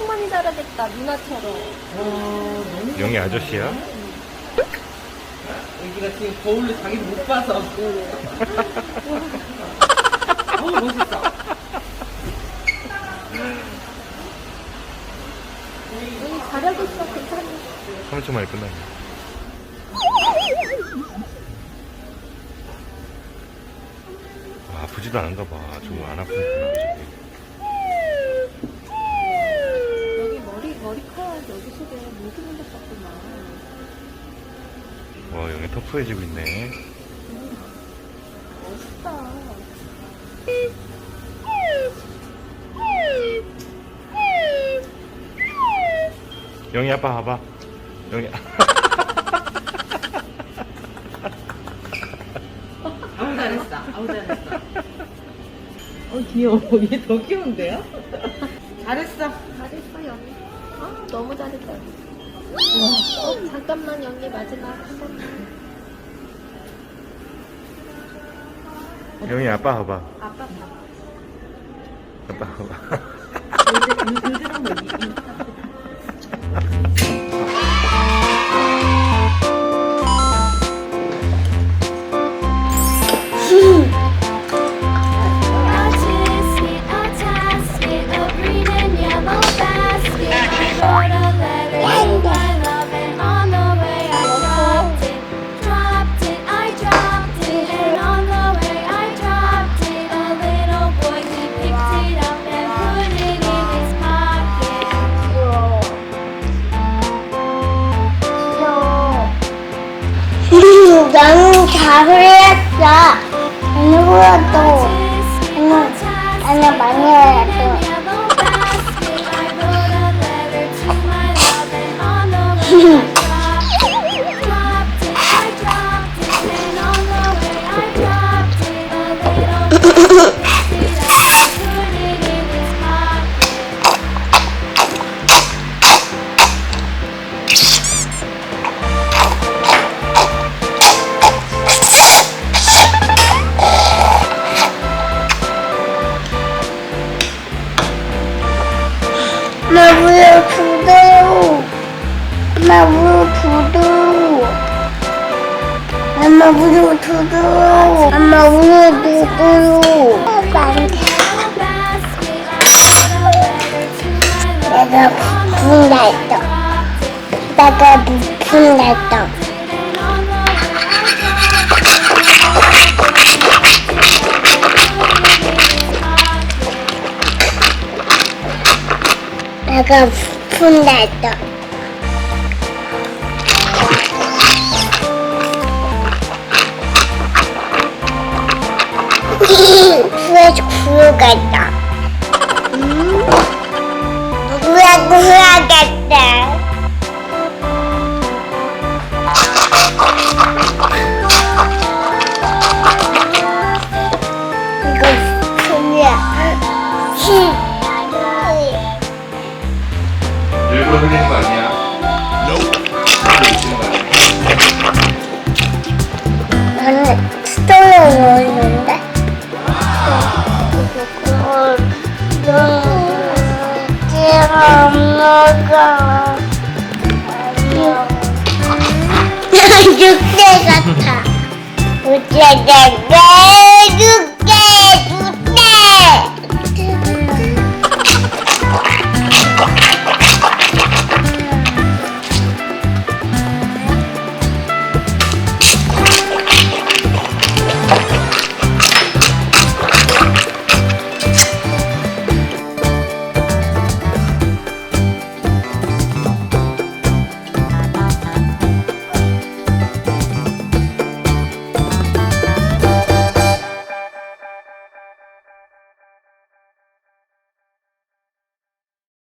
엄청 많이 자라겠다, 누나처럼. 어, 너무 영희 아저씨야? 여기가 지금 거울로 자기를 못 봐서. 어, 멋있어. 여기 잘하고 있어, 괜찮아. 3초 만에 끝났네. 아, 아프지도 않은가 봐. 저거 안 아프구나, 어차피. 여기 머리, 머리카락 여기 속에 모기 는것 같구나. 와, 영희 터프해지고 있네. 멋있다. 영희 아빠 봐봐. 영희. 아우, 잘했어. 아우, 잘했어. 어, 귀여워. 얘 더 귀여운데요? 잘했어. 잘했어, 영희. 아, 너무 잘했다. 어, 잠깐만, 영희 마지막 한 번만. 영희 아빠 봐봐. 아빠 봐. 아빠 봐봐. 요즘, 요즘은 뭐, 이- 이- Basket, 너무 잘 흘렸어. Basket, 물을 부도. 엄마 물을 부도. 엄마 물을 두도. 엄마 물을 두도. 내가 부푼다 했다. 내가 부푼다 했 내가 부푼다 했다. 후에서 구워갔 일부러 흘리는 거 아니야? 나는 스토리 먹었는데. 어, 제가 엄마가 늑대 같아. 어쩌다가 늑대